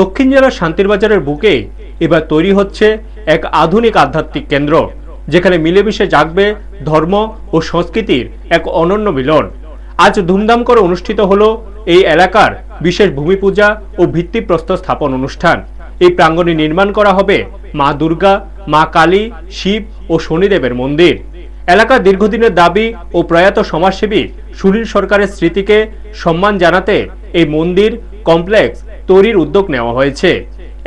দক্ষিণ জেলার শান্তিরবাজারের বুকে এবার তৈরি হচ্ছে এক আধুনিক আধ্যাত্মিক কেন্দ্র, যেখানে মিলেমিশে জাগবে ধর্ম ও সংস্কৃতির এক অনন্য মিলন। আজ ধুমধাম করে অনুষ্ঠিত হলো এই এলাকার বিশেষ ভূমি পূজা ও ভিত্তিপ্রস্তর স্থাপন অনুষ্ঠান। এই প্রাঙ্গণে নির্মাণ করা হবে মা দুর্গা, মা কালী, শিব ও শনিদেবের মন্দির। এলাকার দীর্ঘদিনের দাবি ও প্রয়াত সমাজসেবী সুনীল সরকারের স্মৃতিকে সম্মান জানাতে এই মন্দির কমপ্লেক্স তৈরির উদ্যোগ নেওয়া হয়েছে।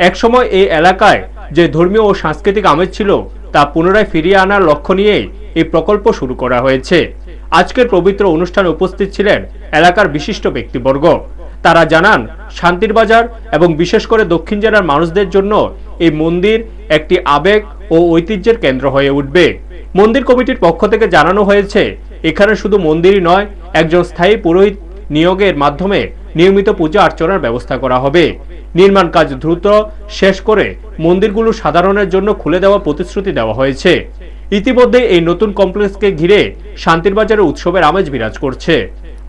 একসময় এই এলাকায় যে ধর্মীয় ও সাংস্কৃতিক আমেজ ছিল, তা পুনরায় ফিরিয়ে আনার লক্ষ্য নিয়েই এই প্রকল্প শুরু করা হয়েছে। আজকের পবিত্র অনুষ্ঠানে উপস্থিত ছিলেন এলাকার বিশিষ্ট ব্যক্তিবর্গ। তারা জানান, শান্তির বাজার এবং বিশেষ করে দক্ষিণ জেলার মানুষদের জন্য এই মন্দির একটি আবেগ ও ঐতিহ্যের কেন্দ্র হয়ে উঠবে। মন্দির কমিটির পক্ষ থেকে জানানো হয়েছে, এখানে শুধু মন্দিরই নয়, একজন স্থায়ী পুরোহিত নিয়োগের মাধ্যমে নিয়মিত পূজা অর্চনার ব্যবস্থা করা হবে। নির্মাণ কাজ দ্রুত শেষ করে মন্দিরগুলো সাধারণের জন্য খুলে দেওয়া প্রতিশ্রুতি দেওয়া হয়েছে। ইতিমধ্যে এই নতুন কমপ্লেক্সকে ঘিরে শান্তির বাজারে উৎসবের আমেজ বিরাজ করছে।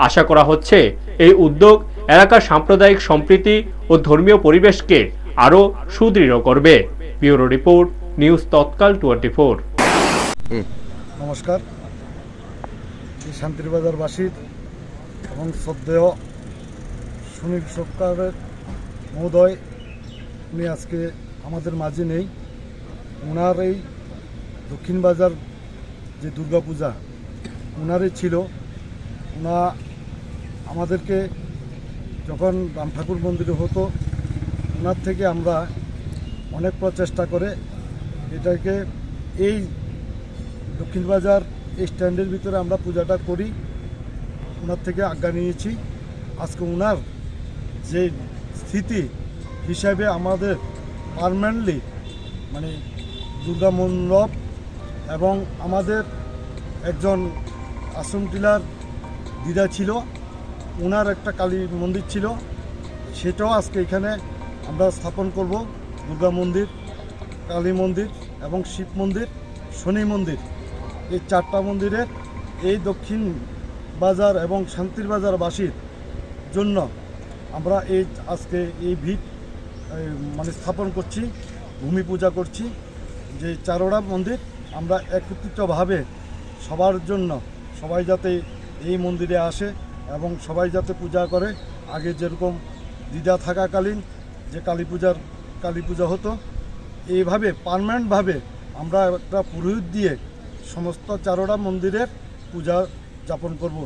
আশা করা হচ্ছে এই উদ্যোগ এলাকার সাম্প্রদায়িক সম্প্রীতি ও ধর্মীয় পরিবেশকে আরও সুদৃঢ় করবে। Bureau report news Tatkal twenty four. নমস্কার। শান্তিরবাজারবাসীর এবং শ্রদ্ধেয় সুনীল সরকারের মহোদয়, উনি আজকে আমাদের মাঝে নেই। ওনার এই দক্ষিণ বাজার যে দুর্গাপূজা ওনারই ছিল। ওনা আমাদেরকে যখন রাম ঠাকুর মন্দিরে হতো ওনার থেকে আমরা অনেক প্রচেষ্টা করে এটাকে এই দক্ষিণ বাজার এই স্ট্যান্ডের ভিতরে আমরা পূজাটা করি। ওনার থেকে আজ্ঞা নিয়েছি। আজকে ওনার যে স্থিতি হিসাবে আমাদের পারমানেন্টলি মানে দুর্গা মণ্ডপ এবং আমাদের একজন আশ্রম টিলার দিদা ছিল ওনার একটা কালী মন্দির ছিল, সেটাও আজকে এখানে আমরা স্থাপন করব, দুর্গা মন্দির, কালী মন্দির এবং শিব মন্দির, শনি মন্দির। এই চারটা মন্দিরের এই দক্ষিণ বাজার এবং শান্তির বাজারবাসীর জন্য আমরা এই আজকে এই ভিত মানে স্থাপন করছি, ভূমি পূজা করছি, যে চারোড়া মন্দির, আমরা একত্রিতভাবে সবার জন্য সবাই যাতে এই মন্দিরে আসে এবং সবাই যাতে পূজা করে, আগে যেরকম দিদা থাকাকালীন যে কালী পূজার, কালী পূজা হতো, এইভাবে পারমানেন্টভাবে আমরা একটা পুরোহিত দিয়ে সমস্ত চারোটা মন্দিরের পূজা যাপন করব।